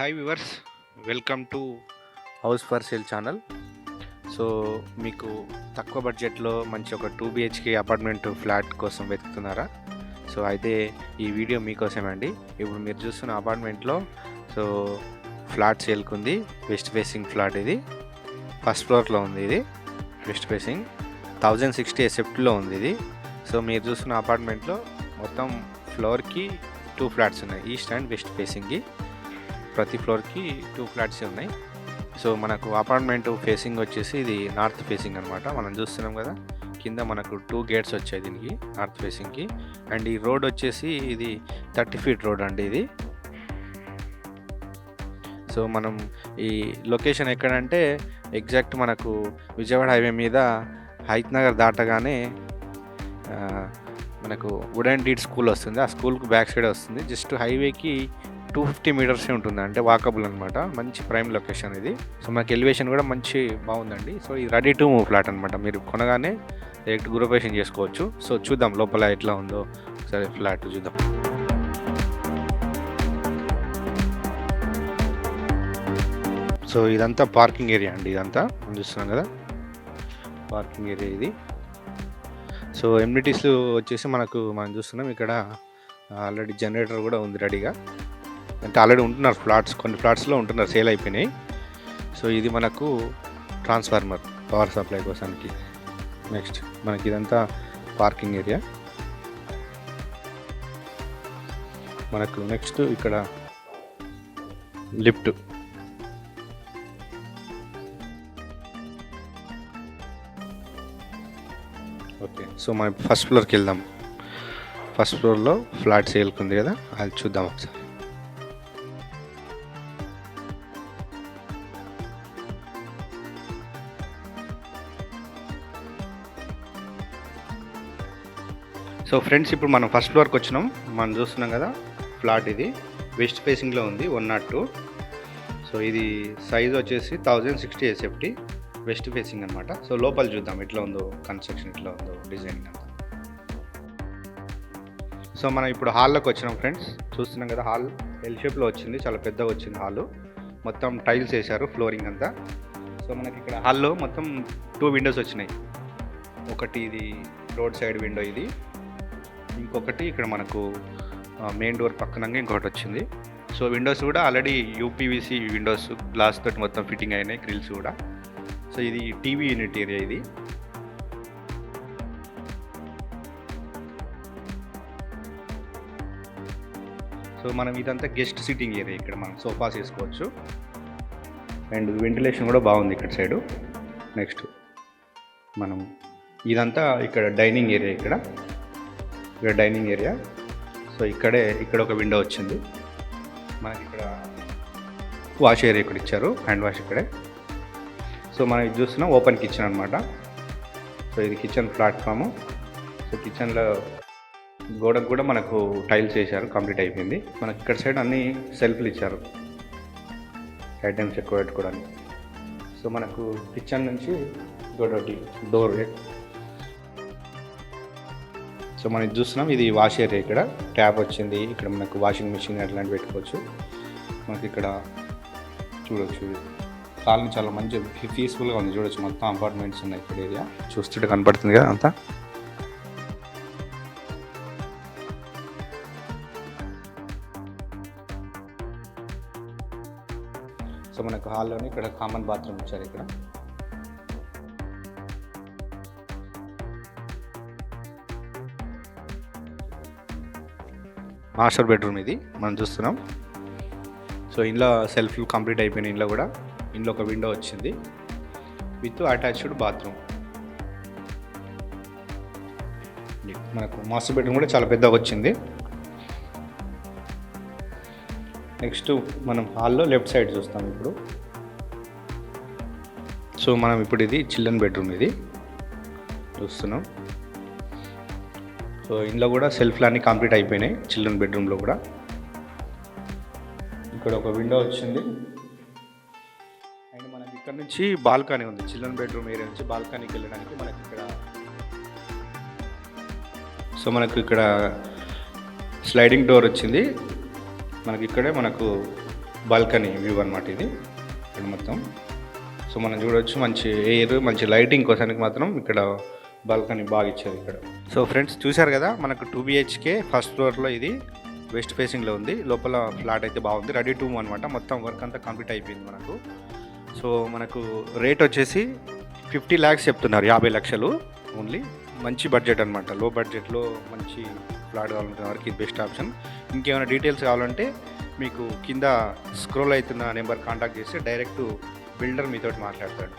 Hi viewers welcome to house for sale channel so మీకు తక్కువ బడ్జెట్లో మంచి ఒక టూ బిహెచ్కే అపార్ట్మెంట్ ఫ్లాట్ కోసం వెతుకుతున్నారా? సో అయితే ఈ వీడియో మీకోసమే అండి ఇప్పుడు మీరు చూస్తున్న అపార్ట్మెంట్లో సో ఫ్లాట్ సేల్కుంది వెస్ట్ ఫేసింగ్ ఫ్లాట్ ఇది. ఫస్ట్ ఫ్లోర్లో ఉంది ఇది. వెస్ట్ ఫేసింగ్ థౌజండ్ సిక్స్టీ ఎసెప్ట్లో ఉంది ఇది. సో మీరు చూస్తున్న అపార్ట్మెంట్లో మొత్తం ఫ్లోర్కి టూ ఫ్లాట్స్ ఉన్నాయి. ఈస్ట్ అండ్ వెస్ట్ ఫేసింగ్కి ప్రతి ఫ్లోర్కి టూ ఫ్లాట్స్ ఉన్నాయి. సో మనకు అపార్ట్మెంట్ ఫేసింగ్ వచ్చేసి ఇది నార్త్ ఫేసింగ్ అనమాట మనం చూస్తున్నాం కదా కింద మనకు టూ గేట్స్ వచ్చాయి దీనికి నార్త్ ఫేసింగ్కి. అండ్ ఈ రోడ్ వచ్చేసి ఇది థర్టీ ఫీట్ రోడ్ అండి ఇది. సో మనం ఈ లొకేషన్ ఎక్కడంటే ఎగ్జాక్ట్ మనకు విజయవాడ హైవే మీద హైత్ నగర్ దాటగానే మనకు మనకు వుడెన్ డీడ్ స్కూల్ వస్తుంది. ఆ స్కూల్కి బ్యాక్ సైడ్ వస్తుంది. జస్ట్ హైవేకి టూ ఫిఫ్టీ మీటర్స్ ఉంటుంది అంటే వాకబుల్ అనమాట మంచి ప్రైమ్ లొకేషన్ ఇది. సో మనకి ఎలివేషన్ కూడా మంచి బాగుందండి. సో ఇది రెడీ టు మూవ్ ఫ్లాట్ అనమాట మీరు కొనగానే డైరెక్ట్ గ్రూపేషన్ చేసుకోవచ్చు. సో చూద్దాం లోపల ఎట్లా ఉందో. సరే ఫ్లాట్ చూద్దాం. సో ఇదంతా పార్కింగ్ ఏరియా అండి ఇదంతా. చూస్తున్నాం కదా. పార్కింగ్ ఏరియా ఇది. సో ఎమ్యూనిటీస్ వచ్చేసి మనకు మనం చూస్తున్నాం. ఇక్కడ ఆల్రెడీ జనరేటర్ కూడా ఉంది రెడీగా. అంటే ఆల్రెడీ ఉంటున్నారు ఫ్లాట్స్ కొన్ని ఫ్లాట్స్లో ఉంటున్నారు సేల్ అయిపోయినాయి. సో ఇది మనకు ట్రాన్స్ఫార్మర్ పవర్ సప్లై కోసానికి. నెక్స్ట్ మనకి ఇదంతా పార్కింగ్ ఏరియా. మనకు నెక్స్ట్ ఇక్కడ లిఫ్ట్. ఓకే సో మనం ఫస్ట్ ఫ్లోర్కి వెళ్దాం. ఫస్ట్ ఫ్లోర్లో ఫ్లాట్ సేల్కి ఉంది కదా అది చూద్దాం ఒకసారి. సో ఫ్రెండ్స్ ఇప్పుడు మనం ఫస్ట్ ఫ్లోర్కి వచ్చినాం. మనం చూస్తున్నాం కదా ఫ్లాట్ ఇది. వెస్ట్ ఫేసింగ్లో ఉంది వన్ నాట్ టూ సో ఇది సైజ్ వచ్చేసి thousand sixty SFT west facing అనమాట సో లోపల చూద్దాం ఎట్లా ఉందో కన్స్ట్రక్షన్ ఎట్లా ఉందో డిజైనింగ్ అంతా. సో మనం ఇప్పుడు హాల్లోకి వచ్చినాం ఫ్రెండ్స్. చూస్తున్నాం కదా హాల్ ఎల్ షేప్లో వచ్చింది చాలా పెద్దగా వచ్చింది హాల్ మొత్తం టైల్స్ వేశారు ఫ్లోరింగ్ అంతా. సో మనకి ఇక్కడ హాల్లో మొత్తం టూ విండోస్ వచ్చినాయి. ఒకటి ఇది రోడ్ సైడ్ విండో ఇది. ఇంకొకటి ఇక్కడ మనకు మెయిన్ డోర్ పక్కనంగా ఇంకొకటి వచ్చింది. సో విండోస్ కూడా ఆల్రెడీ యూపీవీసీ విండోస్ గ్లాస్ తోటి మొత్తం ఫిట్టింగ్ అయినాయి గ్రిల్స్ కూడా. సో ఇది టీవీ యూనిట్ ఏరియా ఇది. సో మనం ఇదంతా గెస్ట్ సిట్టింగ్ ఏరియా ఇక్కడ మనం సోఫాస్ వేసుకోవచ్చు అండ్ వెంటిలేషన్ కూడా బాగుంది ఇక్కడ సైడు నెక్స్ట్ మనం ఇదంతా ఇక్కడ డైనింగ్ ఏరియా ఇక్కడ. ఇక్కడ డైనింగ్ ఏరియా. సో ఇక్కడే ఇక్కడ ఒక విండో వచ్చింది. మనకి ఇక్కడ వాష్ ఏరియా ఇక్కడ ఇచ్చారు హ్యాండ్ వాష్ ఇక్కడే. సో మనం ఇది చూస్తున్నాం ఓపెన్ కిచెన్ అనమాట సో ఇది కిచెన్ ప్లాట్ఫాము. సో కిచెన్లో గోడకు కూడా మనకు టైల్స్ వేశారు కంప్లీట్ అయిపోయింది. మనకి ఇక్కడ సైడ్ అన్ని సెల్ఫ్లు ఇచ్చారు. ఐటమ్స్ ఎక్కువ పెట్టుకోవడానికి. సో మనకు కిచెన్ నుంచి గోడటి డోర్ సో మనం చూస్తున్నాం ఇది వాష్ ఏరియా ఇక్కడ. ట్యాప్ వచ్చింది ఇక్కడ మనకు వాషింగ్ మిషన్ అట్లాంటివి పెట్టుకోవచ్చు. మనకి ఇక్కడ చూడొచ్చు. కాలనీ చాలా మంచి పీస్ఫుల్గా ఉంది. చూడొచ్చు మొత్తం అపార్ట్మెంట్స్ ఉన్నాయి ఇక్కడ ఏరియా చూస్తుంటే కనపడుతుంది కదా అంతా. సో మనకు హాల్లోనే ఇక్కడ కామన్ బాత్రూమ్ ఇచ్చారు ఇక్కడ. మాస్టర్ బెడ్రూమ్ ఇది మనం చూస్తున్నాం. సో ఇంట్లో సెల్ఫ్లు కంప్లీట్ అయిపోయిన ఇంట్లో కూడా. ఇంట్లో ఒక విండో వచ్చింది. With attached bathroom. మనకు మాస్టర్ బెడ్రూమ్ కూడా చాలా పెద్దగా వచ్చింది. నెక్స్ట్ మనం హాల్లో లెఫ్ట్ సైడ్ చూస్తాం ఇప్పుడు. సో మనం ఇప్పుడు ఇది చిల్డ్రన్ బెడ్రూమ్ ఇది. చూస్తున్నాం. సో ఇందులో కూడా సెల్ఫ్లు అన్నీ కంప్లీట్ అయిపోయినాయి చిల్డ్రన్ బెడ్రూమ్లో కూడా. ఇక్కడ ఒక విండో వచ్చింది. అండ్ మనకి ఇక్కడ నుంచి బాల్కనీ ఉంది చిల్డ్రన్ బెడ్రూమ్ ఏరియా నుంచి బాల్కనీకి వెళ్ళడానికి మనకి ఇక్కడ. సో మనకు ఇక్కడ స్లైడింగ్ డోర్ వచ్చింది. మనకి ఇక్కడే మనకు బాల్కనీ వ్యూ అనమాట ఇది ఇక్కడ మొత్తం. సో మనం చూడొచ్చు మంచి ఎయిర్ మంచి లైటింగ్ కోసానికి మాత్రం ఇక్కడ బాల్కనీ బాగా ఇచ్చారు ఇక్కడ. సో ఫ్రెండ్స్ చూశారు కదా మనకు టూ బిహెచ్కే ఫస్ట్ ఫ్లోర్లో ఇది వెస్ట్ ఫేసింగ్లో ఉంది. లోపల ఫ్లాట్ అయితే బాగుంది. రెడీ టూ అనమాట మొత్తం వర్క్ అంతా కంప్లీట్ అయిపోయింది మనకు. సో మనకు రేట్ వచ్చేసి ఫిఫ్టీ ల్యాక్స్ చెప్తున్నారు యాభై లక్షలు ఓన్లీ మంచి బడ్జెట్ అనమాట లో బడ్జెట్లో మంచి ఫ్లాట్ కావాలంటే వారికి ఇది బెస్ట్ ఆప్షన్ ఇంకేమైనా డీటెయిల్స్ కావాలంటే మీకు కింద స్క్రోల్ అవుతున్న నెంబర్ కాంటాక్ట్ చేస్తే డైరెక్ట్ బిల్డర్ మీతోటి మాట్లాడతాడు.